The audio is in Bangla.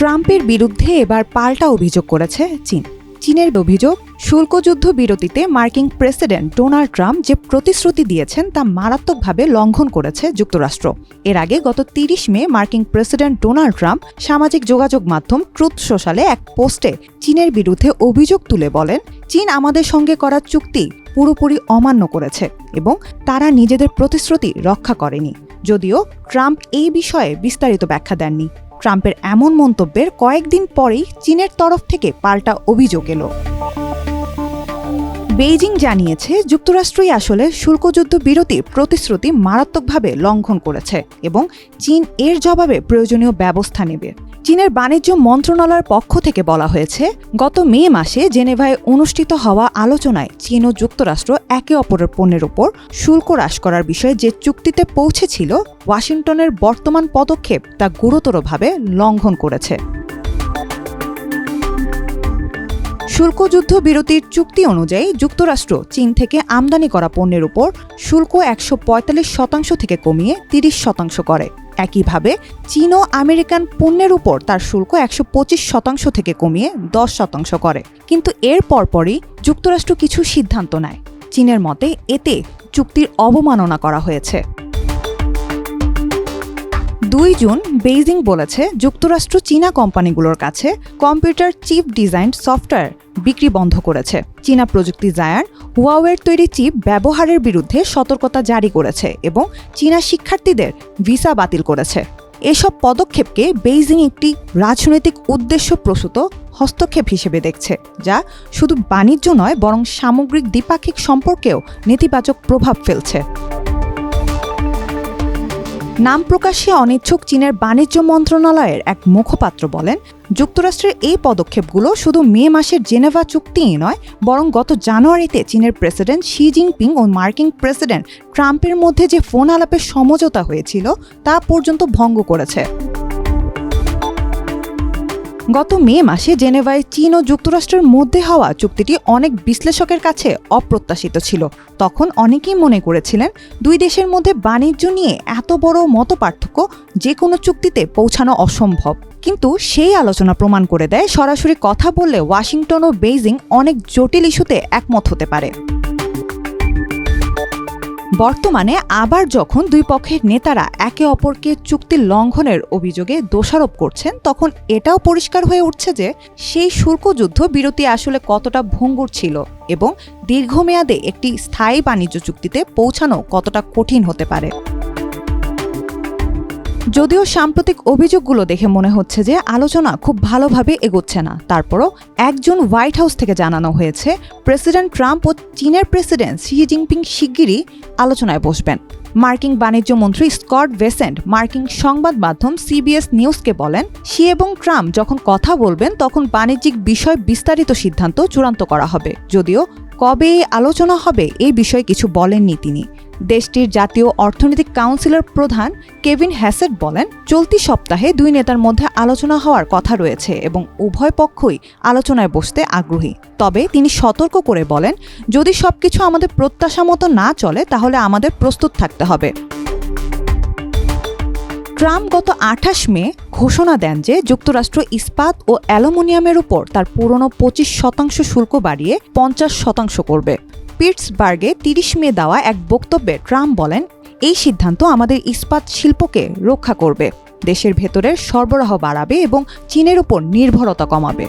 ট্রাম্পের বিরুদ্ধে এবার পাল্টা অভিযোগ করেছে চীন। চীনের অভিযোগ, শুল্ক যুদ্ধ বিরতিতে মার্কিন প্রেসিডেন্ট ডোনাল্ড ট্রাম্প যে প্রতিশ্রুতি দিয়েছেন তা মারাত্মকভাবে লঙ্ঘন করেছে যুক্তরাষ্ট্র। এর আগে গত তিরিশ মে মার্কিন প্রেসিডেন্ট ডোনাল্ড ট্রাম্প সামাজিক যোগাযোগ মাধ্যম ট্রুথ সোশ্যালে এক পোস্টে চীনের বিরুদ্ধে অভিযোগ তুলে বলেন, চীন আমাদের সঙ্গে করা চুক্তি পুরোপুরি অমান্য করেছে এবং তারা নিজেদের প্রতিশ্রুতি রক্ষা করেনি। যদিও ট্রাম্প এই বিষয়ে বিস্তারিত ব্যাখ্যা দেননি। ট্রাম্পের এমন মন্তব্যের কয়েকদিন পরেই চীনের তরফ থেকে পাল্টা অভিযোগ এলো। বেইজিং জানিয়েছে, যুক্তরাষ্ট্রই আসলে শুল্কযুদ্ধ বিরতির প্রতিশ্রুতি মারাত্মকভাবে লঙ্ঘন করেছে এবং চীন এর জবাবে প্রয়োজনীয় ব্যবস্থা নেবে। চীনের বাণিজ্য মন্ত্রণালয়ের পক্ষ থেকে বলা হয়েছে, গত মে মাসে জেনেভায় অনুষ্ঠিত হওয়া আলোচনায় চীন ও যুক্তরাষ্ট্র একে অপরের পণ্যের উপর শুল্ক হ্রাস করার বিষয়ে যে চুক্তিতে পৌঁছেছিল, ওয়াশিংটনের বর্তমান পদক্ষেপ তা গুরুতরভাবে লঙ্ঘন করেছে। শুল্কযুদ্ধ বিরতির চুক্তি অনুযায়ী যুক্তরাষ্ট্র চীন থেকে আমদানি করা পণ্যের উপর শুল্ক একশো পঁয়তাল্লিশ শতাংশ থেকে কমিয়ে তিরিশ শতাংশ করে। একইভাবে চীন ও আমেরিকান পণ্যের উপর তার শুল্ক একশো পঁচিশ শতাংশ থেকে কমিয়ে দশ শতাংশ করে। কিন্তু এর পরপরই যুক্তরাষ্ট্র কিছু সিদ্ধান্ত নেয়। চীনের মতে এতে চুক্তির অবমাননা করা হয়েছে। দুই জুন বেইজিং বলেছে যুক্তরাষ্ট্র চীনা কোম্পানিগুলোর কাছে কম্পিউটার চিপ ডিজাইন সফটওয়্যার বিক্রি বন্ধ করেছে। চীনা প্রযুক্তি জায়ান্ট হুয়াওয়ের তৈরি চিপ ব্যবহারের বিরুদ্ধে সতর্কতা জারি করেছে এবং চীনা শিক্ষার্থীদের ভিসা বাতিল করেছে। এসব পদক্ষেপকে বেইজিং একটি রাজনৈতিক উদ্দেশ্য প্রসূত হস্তক্ষেপ হিসেবে দেখছে, যা শুধু বাণিজ্য নয়, বরং সামগ্রিক দ্বিপাক্ষিক সম্পর্কেও নেতিবাচক প্রভাব ফেলছে। নাম প্রকাশে অনিচ্ছুক চীনের বাণিজ্য মন্ত্রণালয়ের এক মুখপাত্র বলেন, যুক্তরাষ্ট্রের এই পদক্ষেপগুলো শুধু মে মাসের জেনেভা চুক্তিই নয়, বরং গত জানুয়ারিতে চীনের প্রেসিডেন্ট শি জিনপিং ও মার্কিন প্রেসিডেন্ট ট্রাম্পের মধ্যে যে ফোন আলাপের সমঝোতা হয়েছিল তা পর্যন্ত ভঙ্গ করেছে। গত মে মাসে জেনেভায় চীন ও যুক্তরাষ্ট্রের মধ্যে হওয়া চুক্তিটি অনেক বিশ্লেষকের কাছে অপ্রত্যাশিত ছিল। তখন অনেকেই মনে করেছিলেন, দুই দেশের মধ্যে বাণিজ্য নিয়ে এত বড় মত পার্থক্য যে কোনো চুক্তিতে পৌঁছানো অসম্ভব। কিন্তু সেই আলোচনা প্রমাণ করে দেয়, সরাসরি কথা বললে ওয়াশিংটন ও বেইজিং অনেক জটিল ইস্যুতে একমত হতে পারে। বর্তমানে আবার যখন দুই পক্ষের নেতারা একে অপরকে চুক্তি লঙ্ঘনের অভিযোগে দোষারোপ করছেন, তখন এটাও পরিষ্কার হয়ে উঠছে যে সেই শুল্কযুদ্ধ বিরতি আসলে কতটা ভঙ্গুর ছিল এবং দীর্ঘমেয়াদে একটি স্থায়ী বাণিজ্য চুক্তিতে পৌঁছানো কতটা কঠিন হতে পারে। যদিও সাম্প্রতিক অভিযোগগুলো দেখে মনে হচ্ছে যে আলোচনা খুব ভালোভাবে এগোচ্ছে না। তারপরও একজন হোয়াইট হাউস থেকে জানানো হয়েছে, প্রেসিডেন্ট ট্রাম্প ও চীনের প্রেসিডেন্ট শি জিনপিং শিগগিরই আলোচনায় বসবেন। মার্কিন বাণিজ্য মন্ত্রী স্কট ভেসেন্ট মার্কিন সংবাদ মাধ্যম সিবিএস নিউজকে বলেন, শি এবং ট্রাম্প যখন কথা বলবেন, তখন বাণিজ্যিক বিষয় বিস্তারিত সিদ্ধান্ত চূড়ান্ত করা হবে। যদিও কবে আলোচনা হবে এই বিষয়ে কিছু বলেননি তিনি। দেশটির জাতীয় অর্থনৈতিক কাউন্সিলের প্রধান কেভিন হ্যাসেট বলেন, চলতি সপ্তাহে দুই নেতার মধ্যে আলোচনা হওয়ার কথা রয়েছে এবং উভয় পক্ষই আলোচনায় বসতে আগ্রহী। তবে তিনি সতর্ক করে বলেন, যদি সবকিছু আমাদের প্রত্যাশা মতো না চলে, তাহলে আমাদের প্রস্তুত থাকতে হবে। ট্রাম্প গত আঠাশ মে ঘোষণা দেন যে যুক্তরাষ্ট্র ইস্পাত ও অ্যালুমিনিয়ামের উপর তার পুরনো পঁচিশ শতাংশ শুল্ক বাড়িয়ে পঞ্চাশ শতাংশ করবে। পিটসবার্গে তিরিশ মে দেওয়া এক বক্তব্যে ট্রাম্প বলেন, এই সিদ্ধান্ত আমাদের ইস্পাত শিল্পকে রক্ষা করবে, দেশের ভেতরের সরবরাহ বাড়াবে এবং চীনের উপর নির্ভরতা কমাবে।